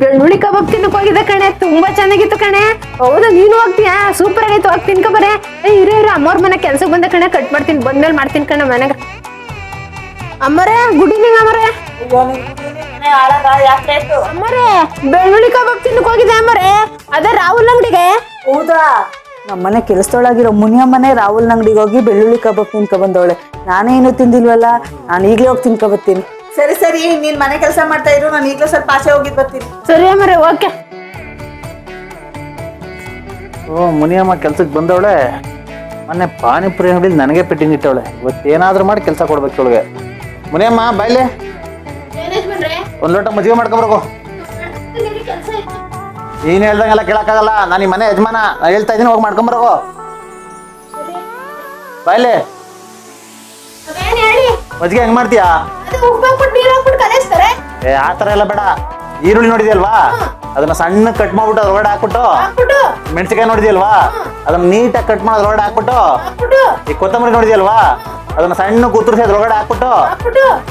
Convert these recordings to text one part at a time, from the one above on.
ಬೆಳ್ಳುಳ್ಳಿ ಕಬಾಬ್ ತಿನ್ನಕ್ ಹೋಗಿದ್ದೆ ಕಣೆ. ತುಂಬಾ ಚೆನ್ನಾಗಿತ್ತು ಕಣೆ. ಹೌದಾ, ನೀನು ಹೋಗ್ತೀಯಾ? ಸೂಪರ್ ಆಗೈತು ಹೋಗಿ ತಿನ್ಕೊಬರೆ ಏ, ಇರೋ ಇರೋ. ಅಮ್ಮವ್ರ ಮನೆ ಕೆಲ್ಸಕ್ಕೆ ಬಂದ ಕಣೆ. ಕಟ್ ಮಾಡ್ತೀನಿ. ಬಂದ್ಮೇಲೆ ಮಾಡ್ತೀನಿ ಕಣೆ ಮನೆಗ. ಅಮ್ಮರೇ ಗುಡ್ ಈವ್ನಿಂಗ್ ಅಮ್ಮರೇ. ಅಮ್ಮರೇ, ಬೆಳ್ಳುಳ್ಳಿ ಕಬಾಬ್ ತಿನ್ನಕ್ ಹೋಗಿದ್ದೆ ಅಮ್ಮರೇ? ಅದೇ ರಾಹುಲ್ ಅಂಗಡಿಗೆ. ಹೌದಾ? ನಮ್ಮನೆ ಕೆಲಸದೊಳಗಿರೋ ಮುನಿಯಮ್ಮನೆ ರಾಹುಲ್ ಅಂಗಡಿಗೆ ಹೋಗಿ ಬೆಳ್ಳುಳ್ಳಿ ಕಬಾಬ್ ತಿನ್ಕೊ ಬಂದವಳೆ. ನಾನೇನು ತಿಂದಿಲ್ವಲ್ಲ? ನಾನು ಈಗಲೇ ಹೋಗಿ ತಿನ್ಕೊ ಬರ್ತೀನಿ. ಸರಿ ಸರಿ ನೀನ್ ಮನೆ ಕೆಲಸ ಮಾಡ್ತಾ ಇರು ನಾನು ಈಗಲೂ ಸ್ವಲ್ಪ ಆಚೆ ಹೋಗಿದ್ ಬರ್ತೀನಿ. ಸರಿ ಅಮ್ಮರೇ ಓಕೆ. ಓ ಮುನಿಯಮ್ಮ ಕೆಲ್ಸಕ್ಕೆ ಬಂದವಳೆ? ಮೊನ್ನೆ ಪಾನಿಪುರಿ ಅಂಗಡಿಲಿ ನನಗೆ ಪೆಟ್ಟಿಂಗ್ ಇಟ್ಟವಳೆ ಇವತ್ತೇನಾದ್ರೂ ಮಾಡಿ ಕೆಲಸ ಕೊಡ್ಬೇಕು ಅವಳಿಗೆ ಮುನಿಯಮ್ಮ ಬಾಯ್ಲೆ. ಒಂದ್ ಲೋಟ ಮಜ್ಜಿಗೆ ಮಾಡ್ಕೊಂಬರ್ಕೋ ಏನು ಹೇಳ್ದಂಗೆಲ್ಲ ಕೇಳಕ್ಕಾಗಲ್ಲ. ನಾನು ಈ ಮನೆ ಯಜಮಾನ. ನಾನು ಹೇಳ್ತಾ ಇದ್ದೀನಿ ಹೋಗಿ ಮಾಡ್ಕೊಂಬರ್ಕೋ ಬಾಯ್ಲೆ. ಮಜ್ಜಿಗೆ ಹೆಂಗ್ ಮಾಡ್ತೀಯಾ? ಏ ಆ ಎಲ್ಲ ಬೇಡ. ಈರುಳ್ಳಿ ನೋಡಿದ್ಯಲ್ವಾ? ಅದನ್ನ ಸಣ್ಣ ಕಟ್ ಮಾಡ್ಬಿಟ್ಟು ಅದ್ರೊಳಗಡೆ ಹಾಕ್ಬಿಟ್ಟು ಮೆಣಸಿಕಾಯಿ ನೋಡಿದ್ಯಲ್ವಾ? ಅದನ್ನ ನೀಟಾಗಿ ಕಟ್ ಮಾಡಿ ಅದ್ರೊಳಗಡೆ ಹಾಕ್ಬಿಟ್ಟು ಈ ಕೊತ್ತಂಬರಿ ನೋಡಿದ್ಯಲ್ವಾ? ಅದನ್ನ ಸಣ್ಣ ಕುತ್ತರಿಸಿ ಅದ್ರೊಳಗಡೆ ಹಾಕ್ಬಿಟ್ಟು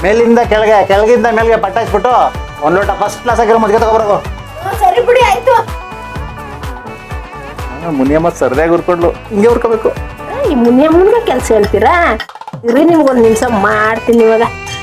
ಮೇಲಿಂದ ಕೆಳಗೆ ಕೆಳಗಿಂದ ಮೇಲ್ಗೆ ಪಟ್ಟಾಯಿಸ್ಬಿಟ್ಟು ಒಂದ್ ಲೋಟ ಫಸ್ಟ್ ಕ್ಲಾಸ್ ಆಗಿರೋ ಮಜ್ಜಿಗೆ ತಗೊಬರಕು ಸರಿ ಬಿಡಿ ಆಯ್ತು. ಮುನಿಯಮ್ಮ ಸರ್ದೇ ಗುರ್ಕೊಂಡ್ಲು ಹಿಂಗೆ ಹುರ್ಕೋಬೇಕು. ಈ ಮುನಿಯಮ್ಮನಿಗೆ ಕೆಲಸ ಹೇಳ್ತೀರಾ? ಇರ್ರಿ ನಿಮ್ಗೊಂದು ನಿಮಿಷ ಮಾಡ್ತೀನಿ ಇವಾಗ.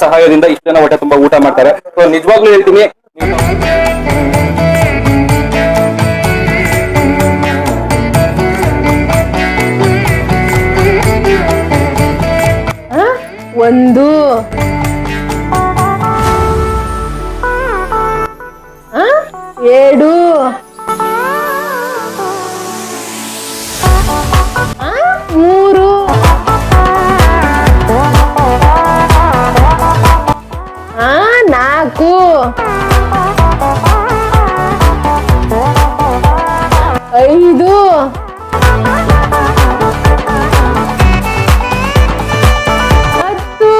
ಸಹಾಯದಿಂದ ಇಷ್ಟು ಜನ ಹೊಟ್ಟೆ ತುಂಬಾ ಊಟ ಮಾಡ್ತಾರೆ ಸೊ ನಿಜವಾಗ್ಲೂ ಹೇಳ್ತೀನಿ? ಒಂದು? ಎರಡು ನಾಲ್ಕು ಐದು ಹತ್ತು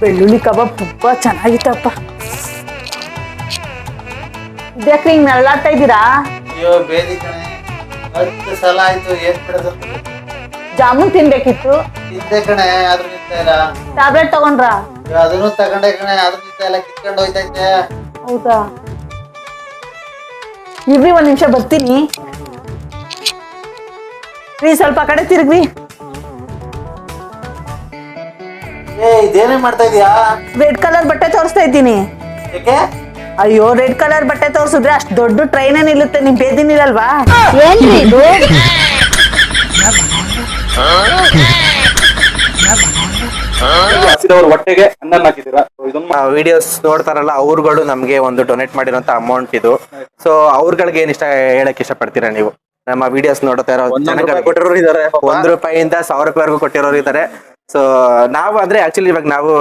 ಬೆಳ್ಳುಳ್ಳಿ ಕಬಾಬ್ ತುಂಬಾ ಚೆನ್ನಾಗಿತ್ತಪ್ಪ ಇದ್ಯಾಕ್ರಿ ಹಿಂಗ್ ನಳ್ಳಾಡ್ತಾ ಇದ್ದೀರಾ? ಅಯ್ಯೋ ಬೇದಿ ಕಣೆ. ಹತ್ತು ಸಲ ಆಯ್ತು ಏನ್ ಬಿಡೋದು ಜಾಮೂನ್ ತಿನ್ಬೇಕಿತ್ತು. ಇದ್ದೆ ಕಣೆ ಆದ್ರೂ ನಿಂತ ಇಲ್ಲ. ಟ್ಯಾಬ್ಲೆಟ್ ತಗೊಂಡ್ರಾ? ಅಯ್ಯೋ, ಅದನ್ನು ತಗೊಂಡೆ ಕಣೆ ಆದ್ರೂ ನಿಂತ ಇಲ್ಲ ಕಿತ್ಕೊಂಡು ಹೋಯ್ತೈತೆ. ಹೌದಾ? ಇರ್ರಿ ಒಂದ್ ನಿಮಿಷ ಬರ್ತೀನಿ. ರೀ ಸ್ವಲ್ಪ ಆ ಕಡೆ ತಿರುಗ್ರಿ. ಏ ಇದೇನೇ ಮಾಡ್ತಾ ಇದೀಯಾ? ರೆಡ್ ಕಲರ್ ಬಟ್ಟೆ ತೋರಿಸ್ತಾ ಇದ್ದೀನಿ. ಯಾಕೆ ಅಯ್ಯೋ ರೆಡ್ ಕಲರ್ ಬಟ್ಟೆ ತೋರಿಸಿದ್ರೆ ಅಷ್ಟು ದೊಡ್ಡ ಟ್ರೈನೇ ನಿಲ್ಲುತ್ತೆ ನಿಮ್ ಬೇದಿ ನಿಲ್ಲಲ್ವಾ ಏನ್ರಿ ಇದು? ಹಸಿದವ್ರ ಹೊಟ್ಟೆಗೆ ಅನ್ನ ಹಾಕಿದ್ದೀರಾ ವಿಡಿಯೋಸ್ ನೋಡ್ತಾರಲ್ಲ ಅವ್ರುಗಳು ನಮ್ಗೆ ಒಂದು ಡೊನೇಟ್ ಮಾಡಿರೋಂತ ಅಮೌಂಟ್ ಇದು. ಸೊ ಅವ್ರಗಳಿಗೆ ಏನ್ ಇಷ್ಟ ಹೇಳಕ್ ಇಷ್ಟಪಡ್ತೀರಾ ನೀವು? ನಮ್ಮ ವಿಡಿಯೋಸ್ ನೋಡ್ತಾ ಇರೋ ಕೊಟ್ಟಿರೋರು ಇದಾರೆ. ಒಂದ್ ರೂಪಾಯಿಂದ ಸಾವಿರ ರೂಪಾಯಿವರೆಗೂ ಕೊಟ್ಟಿರೋರು ಇದ್ದಾರೆ ಸೊ ನಾವು ಅಂದ್ರೆ ಆಕ್ಚುಲಿ ಇವಾಗ ನಾವು,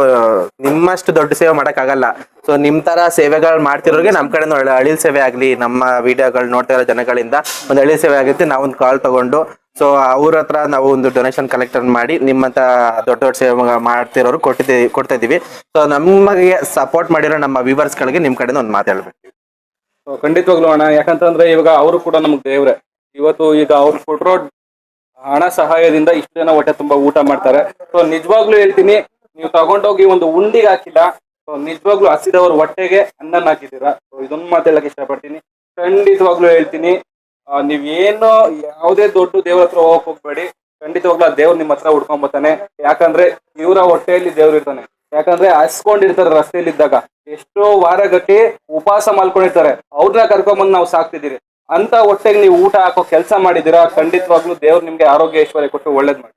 ನಿಮ್ಮಷ್ಟು ದೊಡ್ಡ ಸೇವೆ ಮಾಡಕ್ ಆಗಲ್ಲ ಸೊ ನಿಮ್ ತರ ಸೇವೆಗಳು ಮಾಡ್ತಿರೋರಿಗೆ ನಮ್ ಕಡೆ ಅಳಿಲ್ ಸೇವೆ ಆಗ್ಲಿ, ನಮ್ಮ ವಿಡಿಯೋಗಳು ನೋಡ್ತಾ ಇರೋ ಜನಗಳಿಂದ ಒಂದು ಅಳಿಲ್ ಸೇವೆ ಆಗುತ್ತೆ ನಾವೊಂದು ಕಾಲ್ ತಗೊಂಡು. ಸೊ ಅವ್ರ ಹತ್ರ ನಾವು ಒಂದು ಡೊನೇಷನ್ ಕಲೆಕ್ಟ್ ಮಾಡಿ, ನಿಮ್ಮಂತ ದೊಡ್ಡ ದೊಡ್ಡ ಸೇವೆ ಮಾಡ್ತಿರೋರು ಕೊಟ್ಟಿದ್ದೀವಿ ಕೊಡ್ತಾ ಇದೀವಿ ಸೊ ನಮಗೆ ಸಪೋರ್ಟ್ ಮಾಡಿರೋ ನಮ್ಮ ವ್ಯೂವರ್ಸ್ ಗಳಿಗೆ ನಿಮ್ ಕಡೆಯಿಂದ ಒಂದು ಮಾತಾಡ್ಬೇಕು ಖಂಡಿತವಾಗ್ಲೂ ಅಣ್ಣ, ಯಾಕಂತಂದ್ರೆ ಇವಾಗ ಅವರು ಕೂಡ ನಮ್ಗೆ ದೇವ್ರೆ. ಇವತ್ತು ಈಗ ಅವ್ರು ಕೊಟ್ಟಿರೋ ಹಣ ಸಹಾಯದಿಂದ ಇಷ್ಟು ಜನ ಹೊಟ್ಟೆ ತುಂಬಾ ಊಟ ಮಾಡ್ತಾರೆ. ಸೊ ನಿಜವಾಗ್ಲೂ ಹೇಳ್ತೀನಿ, ನೀವು ತಗೊಂಡೋಗಿ ಒಂದು ಉಂಡಿಗೆ ಹಾಕಿಲ್ಲ. ಸೊ ನಿಜವಾಗ್ಲೂ ಹಸಿದವ್ರ ಹೊಟ್ಟೆಗೆ ಅನ್ನ ಹಾಕಿದ್ದೀರಾ. ಸೊ ಇದೊಂದು ಹೇಳಕ್ ಇಷ್ಟಪಡ್ತೀನಿ. ಖಂಡಿತವಾಗ್ಲೂ ಹೇಳ್ತೀನಿ ನೀವ್ ಏನು ಯಾವುದೇ ದೊಡ್ಡ ದೇವ್ರ ಹತ್ರ ಹೋಗಕ್ ಹೋಗ್ಬೇಡಿ. ಖಂಡಿತವಾಗ್ಲೂ ಆ ದೇವ್ರು ನಿಮ್ಮ ಹತ್ರ ಹುಡ್ಕೊಂಡ್ ಬರ್ತಾನೆ ಯಾಕಂದ್ರೆ ಇವರ ಹೊಟ್ಟೆಯಲ್ಲಿ ದೇವ್ರು ಇರ್ತಾನೆ. ಯಾಕಂದ್ರೆ ಹಸ್ಕೊಂಡಿರ್ತಾರೆ ರಸ್ತೆಯಲ್ಲಿ ಇದ್ದಾಗ ಎಷ್ಟೋ ವಾರಗಟ್ಟಿ ಉಪವಾಸ ಮಾಡ್ಕೊಂಡಿರ್ತಾರೆ. ಅವ್ರನ್ನ ಕರ್ಕೊಂಬಂದು ನಾವು ಸಾಕ್ತಿದ್ದೀರಿ. ಅಂತ ಹೊಟ್ಟೆಗೆ ನೀವು ಊಟ ಹಾಕೋ ಕೆಲಸ ಮಾಡಿದಿರಾ ಖಂಡಿತವಾಗ್ಲೂ ದೇವ್ರು ನಿಮ್ಗೆ ಆರೋಗ್ಯ ಐಶ್ವರ್ಯ ಕೊಟ್ಟು ಒಳ್ಳೇದ್ ಮಾಡಿ